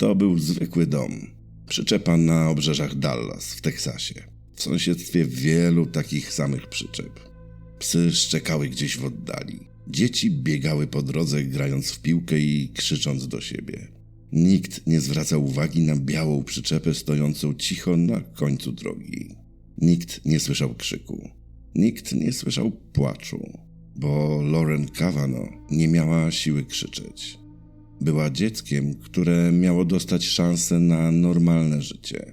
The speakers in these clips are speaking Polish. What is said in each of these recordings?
To był zwykły dom. Przyczepa na obrzeżach Dallas w Teksasie. W sąsiedztwie wielu takich samych przyczep. Psy szczekały gdzieś w oddali. Dzieci biegały po drodze, grając w piłkę i krzycząc do siebie. Nikt nie zwracał uwagi na białą przyczepę stojącą cicho na końcu drogi. Nikt nie słyszał krzyku. Nikt nie słyszał płaczu, bo Lauren Cavano nie miała siły krzyczeć. Była dzieckiem, które miało dostać szansę na normalne życie.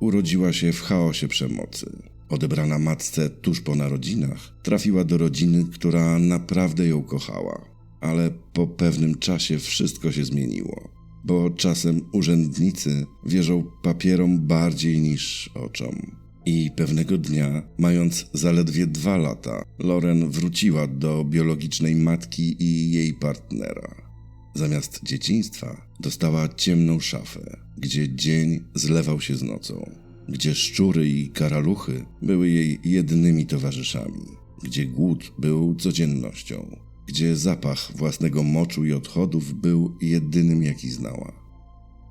Urodziła się w chaosie przemocy. Odebrana matce tuż po narodzinach, trafiła do rodziny, która naprawdę ją kochała. Ale po pewnym czasie wszystko się zmieniło, bo czasem urzędnicy wierzą papierom bardziej niż oczom. I pewnego dnia, mając zaledwie dwa lata, Loren wróciła do biologicznej matki i jej partnera. Zamiast dzieciństwa dostała ciemną szafę, gdzie dzień zlewał się z nocą, gdzie szczury i karaluchy były jej jedynymi towarzyszami, gdzie głód był codziennością, gdzie zapach własnego moczu i odchodów był jedynym, jaki znała.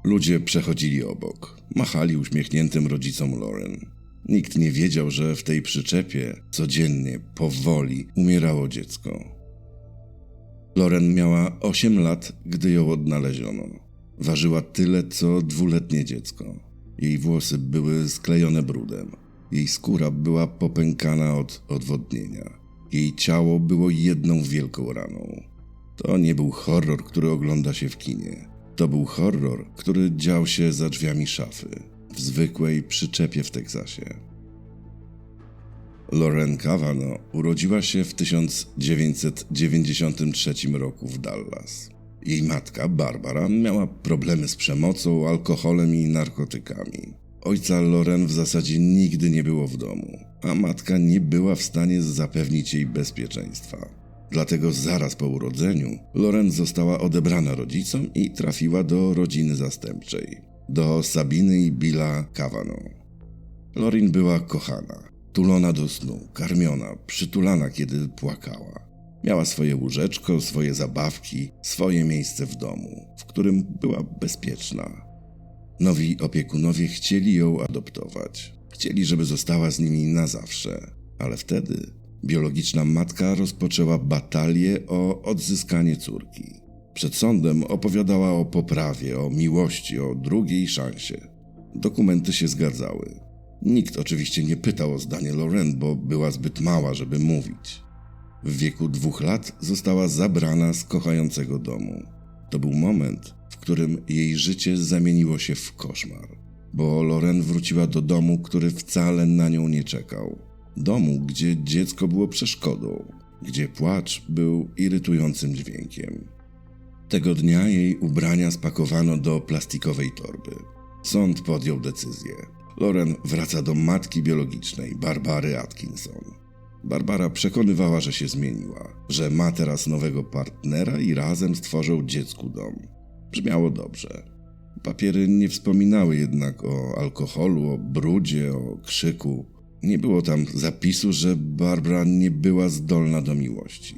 Ludzie przechodzili obok, machali uśmiechniętym rodzicom Lauren. Nikt nie wiedział, że w tej przyczepie codziennie, powoli umierało dziecko. Loren miała 8 lat, gdy ją odnaleziono. Ważyła tyle, co dwuletnie dziecko. Jej włosy były sklejone brudem. Jej skóra była popękana od odwodnienia. Jej ciało było jedną wielką raną. To nie był horror, który ogląda się w kinie. To był horror, który dział się za drzwiami szafy, w zwykłej przyczepie w Teksasie. Lauren Cavano urodziła się w 1993 roku w Dallas. Jej matka, Barbara, miała problemy z przemocą, alkoholem i narkotykami. Ojca Loren w zasadzie nigdy nie było w domu, a matka nie była w stanie zapewnić jej bezpieczeństwa. Dlatego zaraz po urodzeniu Loren została odebrana rodzicom i trafiła do rodziny zastępczej, do Sabiny i Billa Cavano. Lorin była kochana, tulona do snu, karmiona, przytulana, kiedy płakała. Miała swoje łóżeczko, swoje zabawki, swoje miejsce w domu, w którym była bezpieczna. Nowi opiekunowie chcieli ją adoptować. Chcieli, żeby została z nimi na zawsze, ale wtedy biologiczna matka rozpoczęła batalię o odzyskanie córki. Przed sądem opowiadała o poprawie, o miłości, o drugiej szansie. Dokumenty się zgadzały. Nikt oczywiście nie pytał o zdanie Loren, bo była zbyt mała, żeby mówić. W wieku dwóch lat została zabrana z kochającego domu. To był moment, w którym jej życie zamieniło się w koszmar, bo Loren wróciła do domu, który wcale na nią nie czekał. Domu, gdzie dziecko było przeszkodą, gdzie płacz był irytującym dźwiękiem. Tego dnia jej ubrania spakowano do plastikowej torby. Sąd podjął decyzję. Loren wraca do matki biologicznej, Barbary Atkinson. Barbara przekonywała, że się zmieniła, że ma teraz nowego partnera i razem stworzą dziecku dom. Brzmiało dobrze. Papiery nie wspominały jednak o alkoholu, o brudzie, o krzyku. Nie było tam zapisu, że Barbara nie była zdolna do miłości.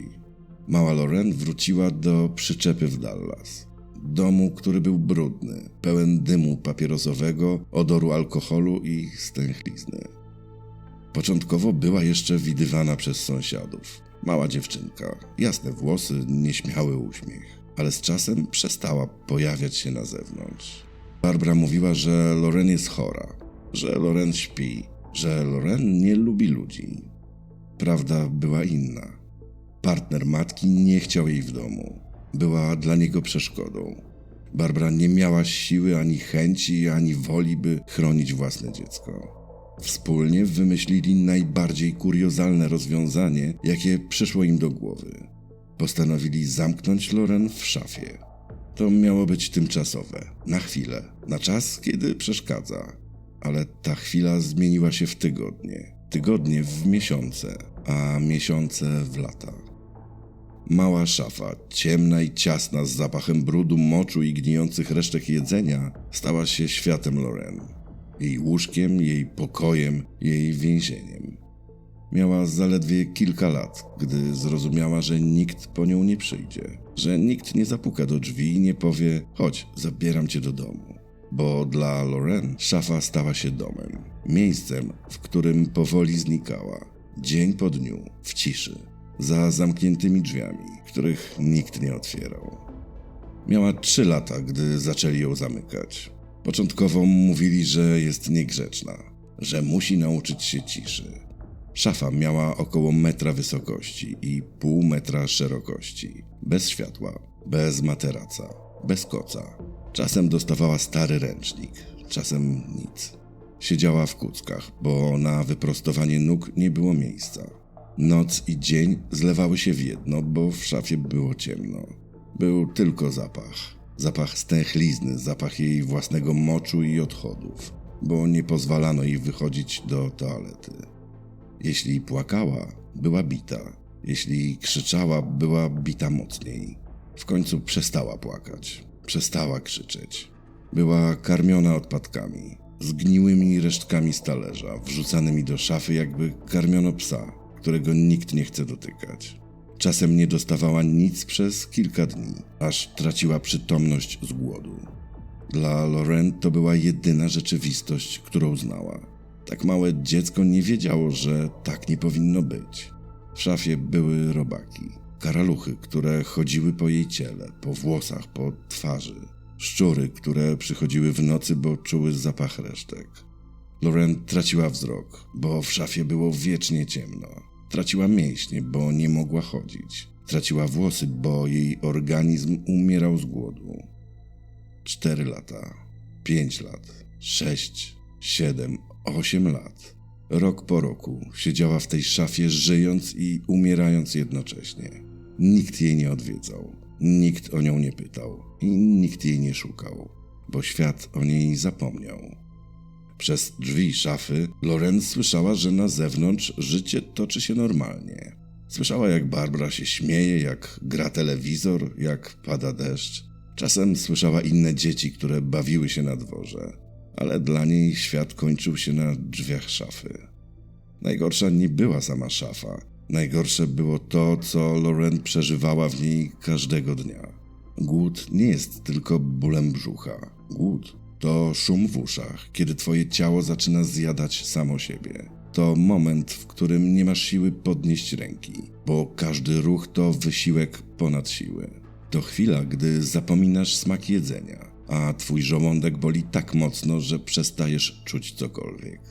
Mała Loren wróciła do przyczepy w Dallas. Domu, który był brudny, pełen dymu papierosowego, odoru alkoholu i stęchlizny. Początkowo była jeszcze widywana przez sąsiadów. Mała dziewczynka, jasne włosy, nieśmiały uśmiech, ale z czasem przestała pojawiać się na zewnątrz. Barbara mówiła, że Loren jest chora, że Loren śpi, że Loren nie lubi ludzi. Prawda była inna. Partner matki nie chciał jej w domu. Była dla niego przeszkodą. Barbara nie miała siły ani chęci, ani woli, by chronić własne dziecko. Wspólnie wymyślili najbardziej kuriozalne rozwiązanie, jakie przyszło im do głowy. Postanowili zamknąć Loren w szafie. To miało być tymczasowe, na chwilę, na czas, kiedy przeszkadza. Ale ta chwila zmieniła się w tygodnie, tygodnie w miesiące, a miesiące w lata. Mała szafa, ciemna i ciasna z zapachem brudu, moczu i gnijących resztek jedzenia, stała się światem Loren jej łóżkiem, jej pokojem, jej więzieniem. Miała zaledwie kilka lat, gdy zrozumiała, że nikt po nią nie przyjdzie, że nikt nie zapuka do drzwi i nie powie: Chodź, zabieram cię do domu. Bo dla Loren szafa stała się domem, miejscem, w którym powoli znikała, dzień po dniu, w ciszy, za zamkniętymi drzwiami, których nikt nie otwierał. Miała trzy lata, gdy zaczęli ją zamykać. Początkowo mówili, że jest niegrzeczna, że musi nauczyć się ciszy. Szafa miała około metra wysokości i pół metra szerokości, bez światła, bez materaca, bez koca. Czasem dostawała stary ręcznik, czasem nic. Siedziała w kuckach, bo na wyprostowanie nóg nie było miejsca. Noc i dzień zlewały się w jedno, bo w szafie było ciemno. Był tylko zapach. Zapach stęchlizny, zapach jej własnego moczu i odchodów, bo nie pozwalano jej wychodzić do toalety. Jeśli płakała, była bita. Jeśli krzyczała, była bita mocniej. W końcu przestała płakać, przestała krzyczeć. Była karmiona odpadkami, zgniłymi resztkami z talerza, wrzucanymi do szafy, jakby karmiono psa, którego nikt nie chce dotykać. Czasem nie dostawała nic przez kilka dni, aż traciła przytomność z głodu. Dla Loren to była jedyna rzeczywistość, którą znała. Tak małe dziecko nie wiedziało, że tak nie powinno być. W szafie były robaki, karaluchy, które chodziły po jej ciele, po włosach, po twarzy, szczury, które przychodziły w nocy, bo czuły zapach resztek. Loren traciła wzrok, bo w szafie było wiecznie ciemno. Traciła mięśnie, bo nie mogła chodzić. Traciła włosy, bo jej organizm umierał z głodu. Cztery lata, pięć lat, sześć, siedem, osiem lat. Rok po roku siedziała w tej szafie, żyjąc i umierając jednocześnie. Nikt jej nie odwiedzał, nikt o nią nie pytał i nikt jej nie szukał, bo świat o niej zapomniał. Przez drzwi szafy Lorenz słyszała, że na zewnątrz życie toczy się normalnie. Słyszała, jak Barbara się śmieje, jak gra telewizor, jak pada deszcz. Czasem słyszała inne dzieci, które bawiły się na dworze, ale dla niej świat kończył się na drzwiach szafy. Najgorsza nie była sama szafa. Najgorsze było to, co Loren przeżywała w niej każdego dnia. Głód nie jest tylko bólem brzucha. Głód to szum w uszach, kiedy twoje ciało zaczyna zjadać samo siebie. To moment, w którym nie masz siły podnieść ręki, bo każdy ruch to wysiłek ponad siły. To chwila, gdy zapominasz smak jedzenia, a twój żołądek boli tak mocno, że przestajesz czuć cokolwiek.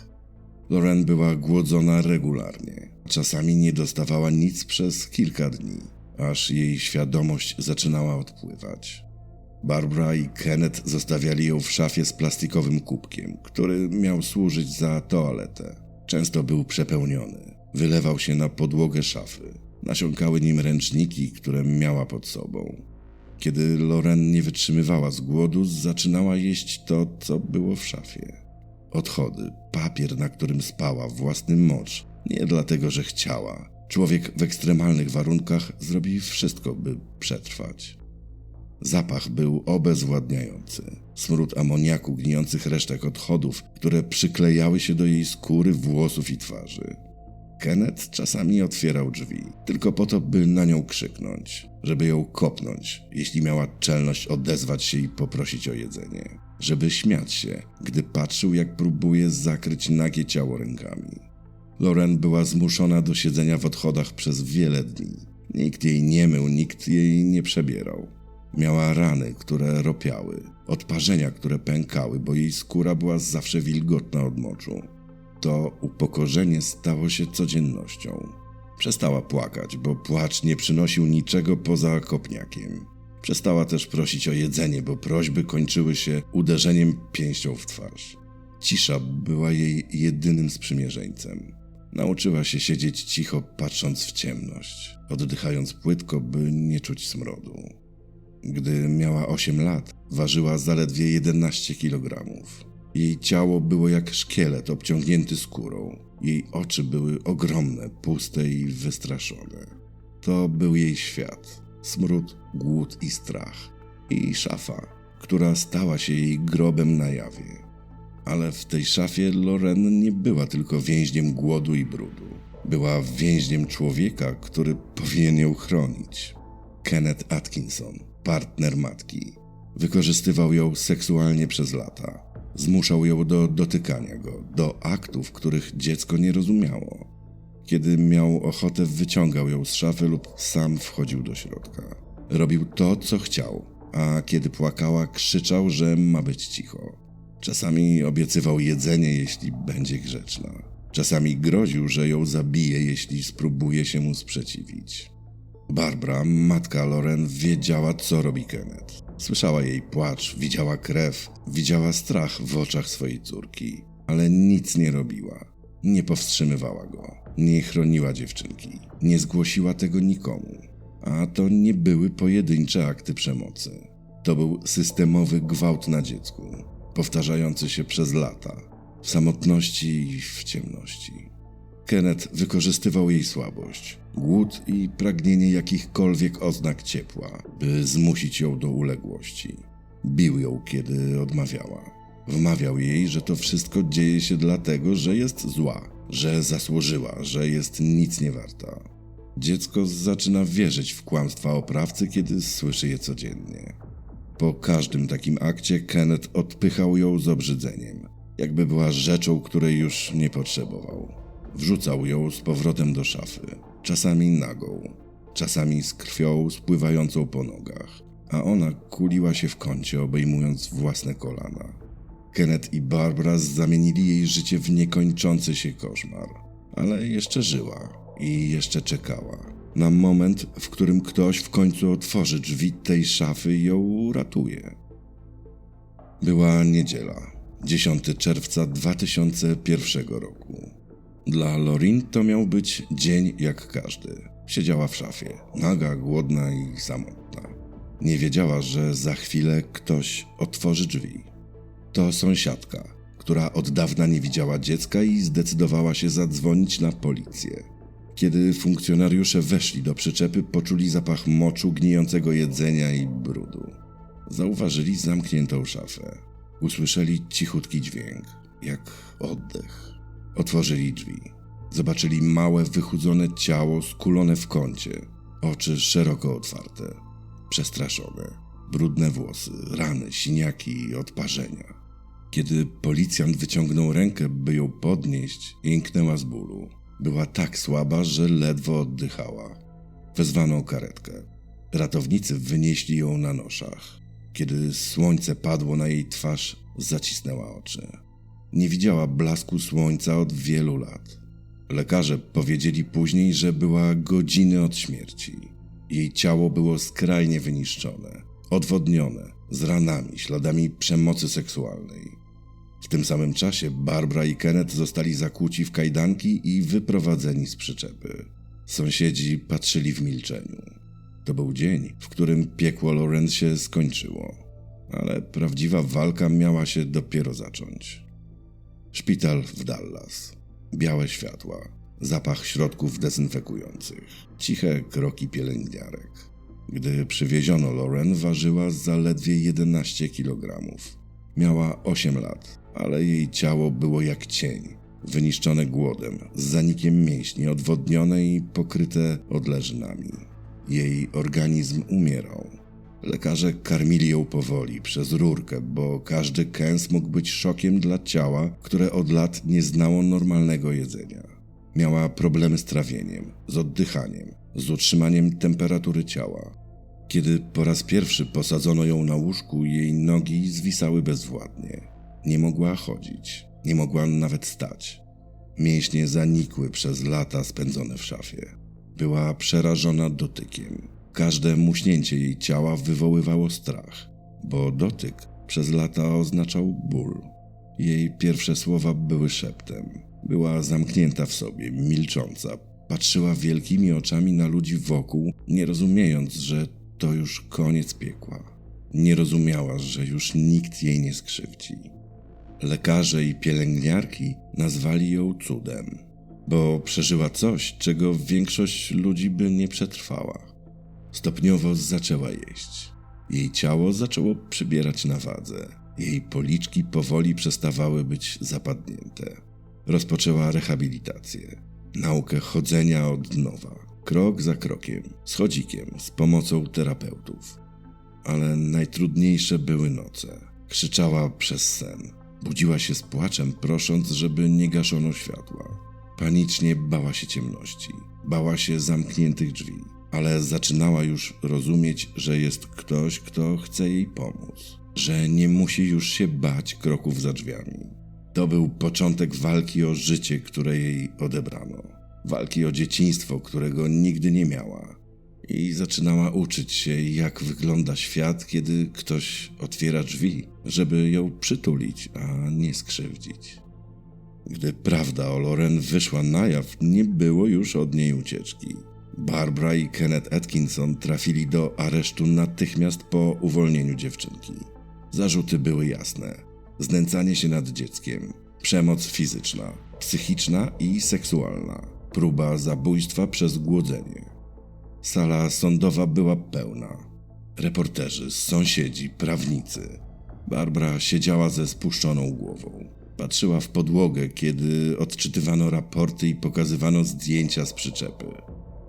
Loren była głodzona regularnie. Czasami nie dostawała nic przez kilka dni, aż jej świadomość zaczynała odpływać. Barbara i Kenneth zostawiali ją w szafie z plastikowym kubkiem, który miał służyć za toaletę. Często był przepełniony. Wylewał się na podłogę szafy. Nasiąkały nim ręczniki, które miała pod sobą. Kiedy Loren nie wytrzymywała z głodu, zaczynała jeść to, co było w szafie. Odchody, papier, na którym spała, własny mocz. Nie dlatego, że chciała. Człowiek w ekstremalnych warunkach zrobi wszystko, by przetrwać. Zapach był obezwładniający. Smród amoniaku, gnijących resztek odchodów, które przyklejały się do jej skóry, włosów i twarzy. Kenneth czasami otwierał drzwi, tylko po to, by na nią krzyknąć, żeby ją kopnąć, jeśli miała czelność odezwać się i poprosić o jedzenie, żeby śmiać się, gdy patrzył, jak próbuje zakryć nagie ciało rękami. Loren była zmuszona do siedzenia w odchodach przez wiele dni. Nikt jej nie mył, nikt jej nie przebierał. Miała rany, które ropiały, odparzenia, które pękały, bo jej skóra była zawsze wilgotna od moczu. To upokorzenie stało się codziennością. Przestała płakać, bo płacz nie przynosił niczego poza kopniakiem. Przestała też prosić o jedzenie, bo prośby kończyły się uderzeniem pięścią w twarz. Cisza była jej jedynym sprzymierzeńcem. Nauczyła się siedzieć cicho, patrząc w ciemność, oddychając płytko, by nie czuć smrodu. Gdy miała 8 lat, ważyła zaledwie 11 kg. Jej ciało było jak szkielet obciągnięty skórą. Jej oczy były ogromne, puste i wystraszone. To był jej świat. Smród, głód i strach. I szafa, która stała się jej grobem na jawie. Ale w tej szafie Loren nie była tylko więźniem głodu i brudu. Była więźniem człowieka, który powinien ją chronić. Kenneth Atkinson, partner matki, wykorzystywał ją seksualnie przez lata. Zmuszał ją do dotykania go, do aktów, których dziecko nie rozumiało. Kiedy miał ochotę, wyciągał ją z szafy lub sam wchodził do środka. Robił to, co chciał, a kiedy płakała, krzyczał, że ma być cicho. Czasami obiecywał jedzenie, jeśli będzie grzeczna. Czasami groził, że ją zabije, jeśli spróbuje się mu sprzeciwić. Barbara, matka Loren, wiedziała, co robi Kenneth. Słyszała jej płacz, widziała krew, widziała strach w oczach swojej córki, ale nic nie robiła. Nie powstrzymywała go, nie chroniła dziewczynki, nie zgłosiła tego nikomu. A to nie były pojedyncze akty przemocy. To był systemowy gwałt na dziecku, powtarzający się przez lata, w samotności i w ciemności. Kenneth wykorzystywał jej słabość, głód i pragnienie jakichkolwiek oznak ciepła, by zmusić ją do uległości. Bił ją, kiedy odmawiała. Wmawiał jej, że to wszystko dzieje się dlatego, że jest zła, że zasłużyła, że jest nic nie warta. Dziecko zaczyna wierzyć w kłamstwa oprawcy, kiedy słyszy je codziennie. Po każdym takim akcie Kenneth odpychał ją z obrzydzeniem, jakby była rzeczą, której już nie potrzebował. Wrzucał ją z powrotem do szafy, czasami nagą, czasami z krwią spływającą po nogach, a ona kuliła się w kącie, obejmując własne kolana. Kenneth i Barbara zamienili jej życie w niekończący się koszmar, ale jeszcze żyła i jeszcze czekała. Na moment, w którym ktoś w końcu otworzy drzwi tej szafy i ją uratuje. Była niedziela, 10 czerwca 2001 roku. Dla Lorin to miał być dzień jak każdy. Siedziała w szafie, naga, głodna i samotna. Nie wiedziała, że za chwilę ktoś otworzy drzwi. To sąsiadka, która od dawna nie widziała dziecka i zdecydowała się zadzwonić na policję. Kiedy funkcjonariusze weszli do przyczepy, poczuli zapach moczu, gnijącego jedzenia i brudu. Zauważyli zamkniętą szafę. Usłyszeli cichutki dźwięk, jak oddech. Otworzyli drzwi. Zobaczyli małe, wychudzone ciało skulone w kącie, oczy szeroko otwarte, przestraszone, brudne włosy, rany, siniaki i odparzenia. Kiedy policjant wyciągnął rękę, by ją podnieść, jęknęła z bólu. Była tak słaba, że ledwo oddychała. Wezwano karetkę. Ratownicy wynieśli ją na noszach. Kiedy słońce padło na jej twarz, zacisnęła oczy. Nie widziała blasku słońca od wielu lat. Lekarze powiedzieli później, że była godziny od śmierci. Jej ciało było skrajnie wyniszczone, odwodnione, z ranami, śladami przemocy seksualnej. W tym samym czasie Barbara i Kenneth zostali zakłuci w kajdanki i wyprowadzeni z przyczepy. Sąsiedzi patrzyli w milczeniu. To był dzień, w którym piekło Lorenz się skończyło, ale prawdziwa walka miała się dopiero zacząć. Szpital w Dallas. Białe światła, zapach środków dezynfekujących, ciche kroki pielęgniarek. Gdy przywieziono Loren, ważyła zaledwie 11 kg. Miała 8 lat, ale jej ciało było jak cień, wyniszczone głodem, z zanikiem mięśni, odwodnione i pokryte odleżynami. Jej organizm umierał. Lekarze karmili ją powoli przez rurkę, bo każdy kęs mógł być szokiem dla ciała, które od lat nie znało normalnego jedzenia. Miała problemy z trawieniem, z oddychaniem, z utrzymaniem temperatury ciała. Kiedy po raz pierwszy posadzono ją na łóżku, jej nogi zwisały bezwładnie. Nie mogła chodzić, nie mogła nawet stać. Mięśnie zanikły przez lata spędzone w szafie. Była przerażona dotykiem. Każde muśnięcie jej ciała wywoływało strach, bo dotyk przez lata oznaczał ból. Jej pierwsze słowa były szeptem. Była zamknięta w sobie, milcząca. Patrzyła wielkimi oczami na ludzi wokół, nie rozumiejąc, że to już koniec piekła. Nie rozumiała, że już nikt jej nie skrzywdzi. Lekarze i pielęgniarki nazwali ją cudem, bo przeżyła coś, czego większość ludzi by nie przetrwała. Stopniowo zaczęła jeść. Jej ciało zaczęło przybierać na wadze. Jej policzki powoli przestawały być zapadnięte. Rozpoczęła rehabilitację. naukę chodzenia od nowa, krok za krokiem, schodzikiem, z pomocą terapeutów. Ale najtrudniejsze były noce. Krzyczała przez sen. Budziła się z płaczem, prosząc, żeby nie gaszono światła. Panicznie bała się ciemności, bała się zamkniętych drzwi, ale zaczynała już rozumieć, że jest ktoś, kto chce jej pomóc, że nie musi już się bać kroków za drzwiami. To był początek walki o życie, które jej odebrano. Walki o dzieciństwo, którego nigdy nie miała. I zaczynała uczyć się, jak wygląda świat, kiedy ktoś otwiera drzwi, żeby ją przytulić, a nie skrzywdzić. Gdy prawda o Loren wyszła na jaw, nie było już od niej ucieczki. Barbara i Kenneth Atkinson trafili do aresztu natychmiast po uwolnieniu dziewczynki. Zarzuty były jasne: znęcanie się nad dzieckiem, przemoc fizyczna, psychiczna i seksualna, próba zabójstwa przez głodzenie. Sala sądowa była pełna. Reporterzy, sąsiedzi, prawnicy. Barbara siedziała ze spuszczoną głową. Patrzyła w podłogę, kiedy odczytywano raporty i pokazywano zdjęcia z przyczepy.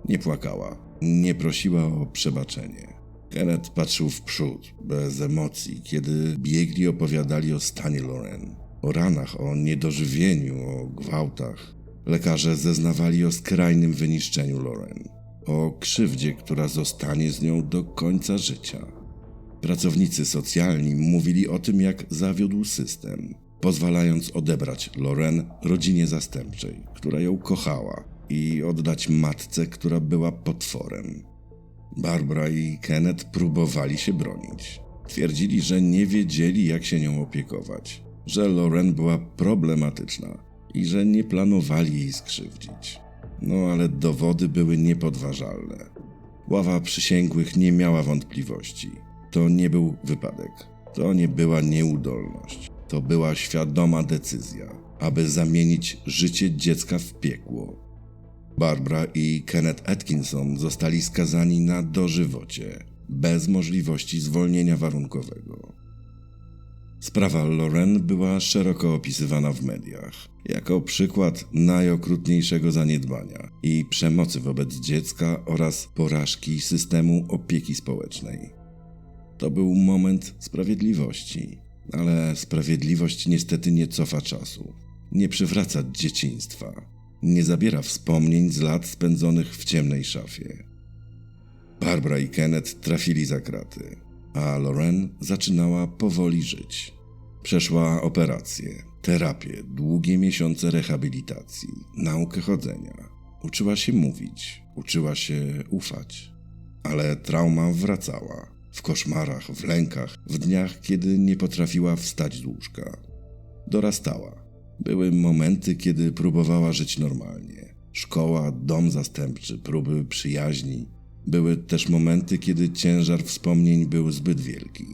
Nie płakała, nie prosiła o przebaczenie. Kenneth patrzył w przód, bez emocji, kiedy biegli opowiadali o stanie Loren, o ranach, o niedożywieniu, o gwałtach. Lekarze zeznawali o skrajnym wyniszczeniu Loren, o krzywdzie, która zostanie z nią do końca życia. Pracownicy socjalni mówili o tym, jak zawiódł system, pozwalając odebrać Loren rodzinie zastępczej, która ją kochała, i oddać matce, która była potworem. Barbara i Kenneth próbowali się bronić. Twierdzili, że nie wiedzieli, jak się nią opiekować, że Loren była problematyczna i że nie planowali jej skrzywdzić. No ale dowody były niepodważalne. Ława przysięgłych nie miała wątpliwości. To nie był wypadek. To nie była nieudolność. To była świadoma decyzja, aby zamienić życie dziecka w piekło. Barbara i Kenneth Atkinson zostali skazani na dożywocie, bez możliwości zwolnienia warunkowego. Sprawa Loren była szeroko opisywana w mediach jako przykład najokrutniejszego zaniedbania i przemocy wobec dziecka oraz porażki systemu opieki społecznej. To był moment sprawiedliwości, ale sprawiedliwość niestety nie cofa czasu, nie przywraca dzieciństwa, nie zabiera wspomnień z lat spędzonych w ciemnej szafie. Barbara i Kenneth trafili za kraty, a Loren zaczynała powoli żyć. Przeszła operacje, terapię, długie miesiące rehabilitacji, naukę chodzenia. Uczyła się mówić, uczyła się ufać. Ale trauma wracała. W koszmarach, w lękach, w dniach, kiedy nie potrafiła wstać z łóżka. Dorastała były momenty, kiedy próbowała żyć normalnie. Szkoła, dom zastępczy, próby przyjaźni. Były też momenty, kiedy ciężar wspomnień był zbyt wielki.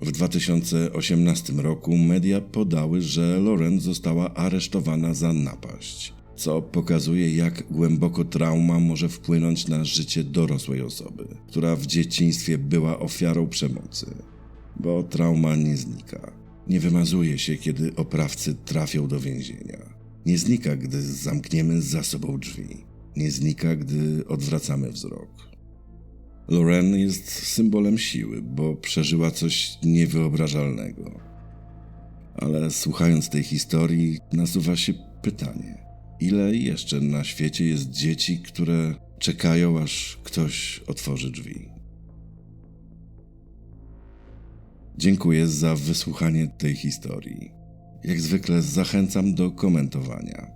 W 2018 roku media podały, że Loren została aresztowana za napaść, co pokazuje, jak głęboko trauma może wpłynąć na życie dorosłej osoby, która w dzieciństwie była ofiarą przemocy. Bo trauma nie znika nie wymazuje się, kiedy oprawcy trafią do więzienia. Nie znika, gdy zamkniemy za sobą drzwi. Nie znika, gdy odwracamy wzrok. Loren jest symbolem siły, bo przeżyła coś niewyobrażalnego. Ale słuchając tej historii, nasuwa się pytanie: ile jeszcze na świecie jest dzieci, które czekają, aż ktoś otworzy drzwi? Dziękuję za wysłuchanie tej historii. Jak zwykle zachęcam do komentowania.